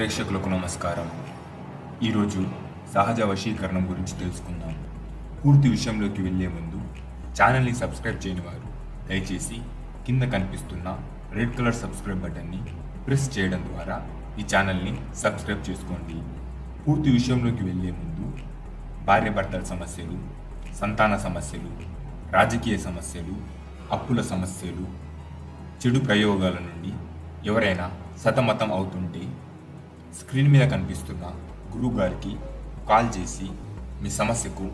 ప్రేక్షకులకు నమస్కారం. ఈరోజు సహజ వశీకరణం గురించి తెలుసుకుందాం. పూర్తి విషయంలోకి వెళ్ళే ముందు ఛానల్ని సబ్స్క్రైబ్ చేయని వారు దయచేసి కింద కనిపిస్తున్న రెడ్ కలర్ సబ్స్క్రైబ్ బటన్ని ప్రెస్ చేయడం ద్వారా ఈ ఛానల్ని సబ్స్క్రైబ్ చేసుకోండి. పూర్తి విషయంలోకి వెళ్ళే ముందు భార్యాభర్తల సమస్యలు సంతాన సమస్యలు రాజకీయ సమస్యలు అప్పుల సమస్యలు చెడు ప్రయోగాల నుండి ఎవరైనా సతమతం అవుతుంటే స్క్రీన్ మీద కనిపిస్తున్న గురువు గారికి కాల్ చేసి మీ సమస్యకు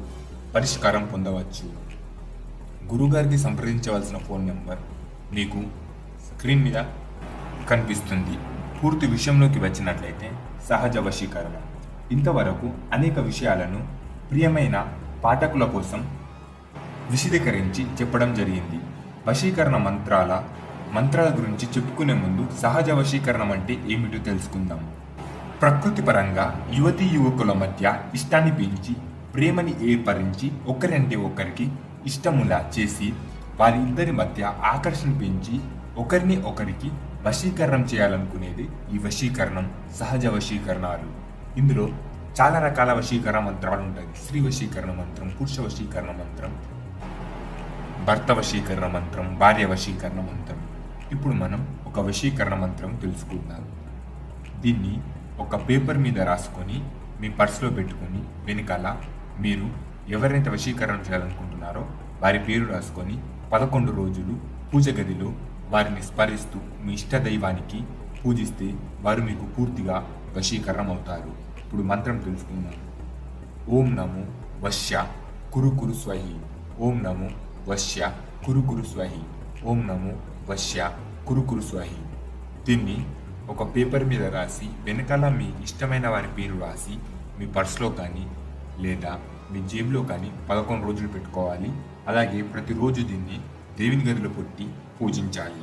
పరిష్కారం పొందవచ్చు. గురువుగారికి సంప్రదించవలసిన ఫోన్ నెంబర్ మీకు స్క్రీన్ మీద కనిపిస్తుంది. పూర్తి విషయంలోకి వచ్చినట్లయితే సహజ వశీకరణ. ఇంతవరకు అనేక విషయాలను ప్రియమైన పాఠకుల కోసం విశదీకరించి చెప్పడం జరిగింది. వశీకరణ మంత్రాల మంత్రాల గురించి చెప్పుకునే ముందు సహజ వశీకరణం అంటే ఏమిటో తెలుసుకుందాం. ప్రకృతి పరంగా యువతీ యువకుల మధ్య ఇష్టాన్ని పెంచి ప్రేమని ఏర్పరించి ఒకరంటే ఒకరికి ఇష్టములా చేసి వారి ఇద్దరి మధ్య ఆకర్షణ పెంచి ఒకరిని ఒకరికి వశీకరణం చేయాలనుకునేది ఈ వశీకరణం సహజ వశీకరణాలు. ఇందులో చాలా రకాల వశీకరణ మంత్రాలు ఉంటాయి. స్త్రీ వశీకరణ మంత్రం పురుష వశీకరణ మంత్రం భర్త వశీకరణ మంత్రం భార్య వశీకరణ మంత్రం. ఇప్పుడు మనం ఒక వశీకరణ మంత్రం తెలుసుకుందాం. దీన్ని ఒక పేపర్ మీద రాసుకొని మీ పర్సులో పెట్టుకొని వెనకాల మీరు ఎవరైతే వశీకరణ చేయాలనుకుంటున్నారో వారి పేరు రాసుకొని పదకొండు రోజులు పూజ గదిలో వారిని స్మరిస్తూ మీ ఇష్ట దైవానికి పూజిస్తే వారు మీకు పూర్తిగా వశీకరణం అవుతారు. ఇప్పుడు మంత్రం తెలుసుకుందాం. ఓం నమో వశ్య కురు కురు స్వహి. ఓం నమో వశ్య కురు కురు స్వహి. ఓం నమో వశ్య కురు కురు స్వహి. దీన్ని ఒక పేపర్ మీద రాసి వెనకాల మీ ఇష్టమైన వారి పేరు రాసి మీ పర్స్లో కానీ లేదా మీ జేబులో కానీ పదకొండు రోజులు పెట్టుకోవాలి. అలాగే ప్రతిరోజు దీన్ని దేవుని గదిలో కొట్టి పూజించాలి.